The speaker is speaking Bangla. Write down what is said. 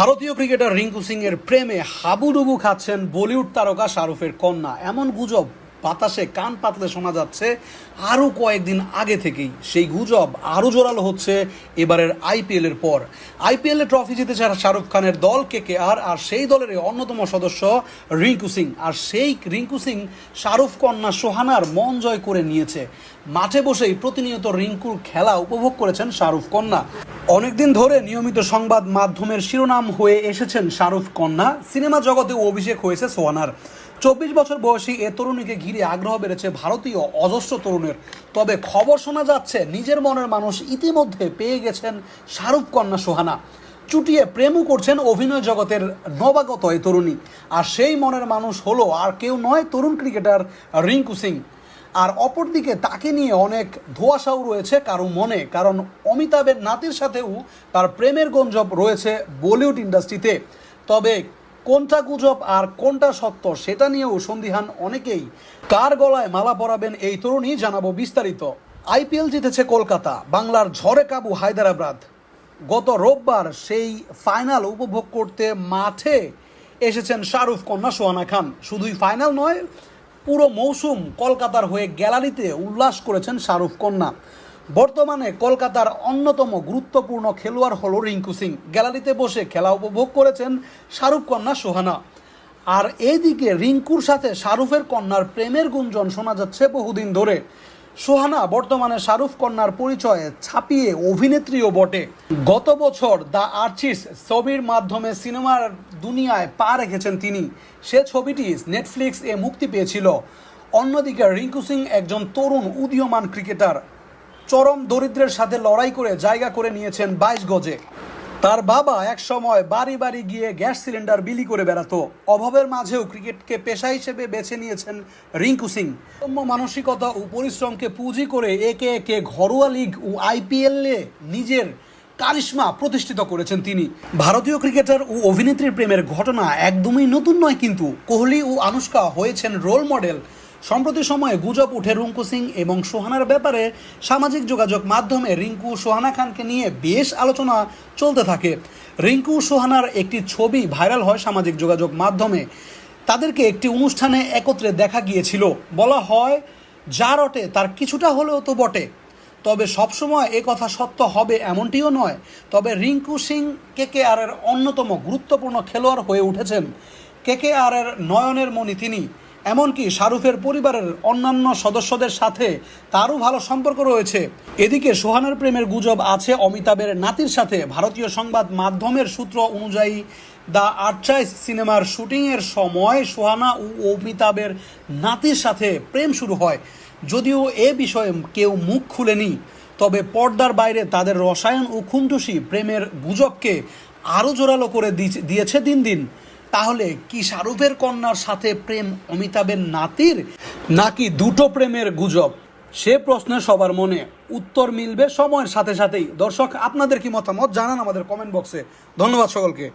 ভারতীয় ক্রিকেটার রিঙ্কু সিং এর প্রেমে হাবুডুবু খাচ্ছেন বলিউড তারকা শাহরুখের কন্যা। এমন গুজব বাতাসে কান পাতলে শোনা যাচ্ছে আরও কয়েকদিন আগে থেকেই। সেই গুজব আরও জোরালো হচ্ছে এবারের আইপিএল এর পর। আইপিএল ট্রফি জিতেছে শাহরুখ খানের দল কে কে আর আর সেই দলের অন্যতম সদস্য রিঙ্কু সিং। আর সেই রিঙ্কু সিং শাহরুখ কন্যা সোহানার মন জয় করে নিয়েছে। মাঠে বসেই প্রতিনিয়ত রিঙ্কুর খেলা উপভোগ করেছেন শাহরুখ কন্যা। অনেকদিন ধরে নিয়মিত সংবাদ মাধ্যমের শিরোনাম হয়ে এসেছেন শাহরুখ কন্যা, সিনেমা জগতে অভিষেক হয়েছে সোহানার। চব্বিশ বছর বয়সী এ তরুণীকে ঘিরে আগ্রহ বেড়েছে ভারতীয় অজস্র তরুণের। তবে খবর শোনা যাচ্ছে, নিজের মনের মানুষ ইতিমধ্যে পেয়ে গেছেন শাহরুখ কন্যা সোহানা। চুটিয়ে প্রেমও করছেন অভিনয় জগতের নবাগত এই তরুণী। আর সেই মনের মানুষ হলো আর কেউ নয় তরুণ ক্রিকেটার রিঙ্কু সিং। আর অপরদিকে তাকে নিয়ে অনেক ধোয়াশাও রয়েছে কারও মনে, কারণ অমিতাভের নাতির সাথেও তার প্রেমের গঞ্জব রয়েছে বলিউড ইন্ডাস্ট্রিতে। তবে কোনটা গুজব আর কোনটা সত্য সেটা নিয়েও সন্দিহান অনেকেই কার গলায় মালা পরাবেন এই তরুণী জানাব বিস্তারিত। আইপিএল জিতেছে কলকাতা, বাংলার ঝড়ে কাবু হায়দ্রাবাদ গত রোববার সেই ফাইনাল উপভোগ করতে মাঠে এসেছেন শাহরুখ কন্যা সোহানা খান। শুধুই ফাইনাল নয় পুরো মৌসুম কলকাতার হয়ে গ্যালারিতে উল্লাস করেছেন শাহরুখ কন্যা। বর্তমানে কলকাতার অন্যতম গুরুত্বপূর্ণ খেলোয়াড় হল রিঙ্কু সিং। গ্যালারিতে বসে খেলা উপভোগ করেছেন শাহরুখ কন্যা সোহানা। আর এইদিকে রিঙ্কুর সাথে শাহরুখের কন্যার প্রেমের গুঞ্জন শোনা যাচ্ছে বহুদিন ধরে। সোহানা বর্তমানে শাহরুখ কন্যার পরিচয়ে ছাপিয়ে অভিনেত্রীও বটে। গত বছর দ্য আর্চিস ছবির মাধ্যমে সিনেমার দুনিয়ায় পা রেখেছেন তিনি। সে ছবিটি নেটফ্লিক্স এ মুক্তি পেয়েছিল। অন্যদিকে রিঙ্কু সিং একজন তরুণ উদীয়মান ক্রিকেটার। চরম দরিদ্রের সাথে লড়াই করে জায়গা করে নিয়েছেন বাইশ গজে। তার বাবা এক সময় বাড়ি বাড়ি গিয়ে গ্যাস সিলিন্ডার বিলি করে বেড়াতো। অভাবের মাঝেও ক্রিকেটকে পেশা হিসেবে বেছে নিয়েছেন রিঙ্কু সিং। সম্য মানসিকতা ও পরিশ্রমকে পুঁজি করে একে একে ঘরোয়া লিগ ও আইপিএলে নিজের কারিশমা প্রতিষ্ঠিত করেছেন তিনি। ভারতীয় ক্রিকেটার ও অভিনেত্রীর প্রেমের ঘটনা একদমই নতুন নয় কিন্তু কোহলি ও আনুষ্কা হয়েছেন রোল মডেল। সম্প্রতি সময়ে গুজব উঠে রিঙ্কু সিং এবং সোহানার ব্যাপারে সামাজিক যোগাযোগ মাধ্যমে রিঙ্কু সোহানা খানকে নিয়ে বেশ আলোচনা চলতে থাকে। রিঙ্কু সোহানার একটি ছবি ভাইরাল হয় সামাজিক যোগাযোগ মাধ্যমে। তাদেরকে একটি অনুষ্ঠানে একত্রে দেখা গিয়েছিল। বলা হয়, যা রটে, তার কিছুটা হলেও তো বটে। তবে সবসময় এ কথা সত্য হবে এমনটিও নয়। তবে রিঙ্কু সিং কে কে আর এর অন্যতম গুরুত্বপূর্ণ খেলোয়াড় হয়ে উঠেছেন কে কে আর এর নয়নের মণি তিনি। এমনকি শাহরুখের পরিবারের অন্যান্য সদস্যদের সাথে তারও ভালো সম্পর্ক রয়েছে। এদিকে সোহানের প্রেমের গুজব আছে অমিতাভের নাতির সাথে। ভারতীয় সংবাদ মাধ্যমের সূত্র অনুযায়ী, দ্য আর্চাইস সিনেমার শুটিংয়ের সময় সোহানা ও অমিতাভের নাতির সাথে প্রেম শুরু হয়। যদিও এ বিষয়ে কেউ মুখ খুলেনি, তবে পর্দার বাইরে তাদের রসায়ন ও খুনটুসি প্রেমের গুজবকে আরও জোরালো করে দিয়েছে দিন দিন। তাহলে কি শাহরুখের কন্যার সাথে প্রেম অমিতাভের নাতির, নাকি দুটো প্রেমের গুজব? সে প্রশ্নে সবার মনে উত্তর মিলবে সময়ের সাথে সাথেই। দর্শক, আপনাদের কি মতামত জানান আমাদের কমেন্ট বক্সে। ধন্যবাদ সকলকে।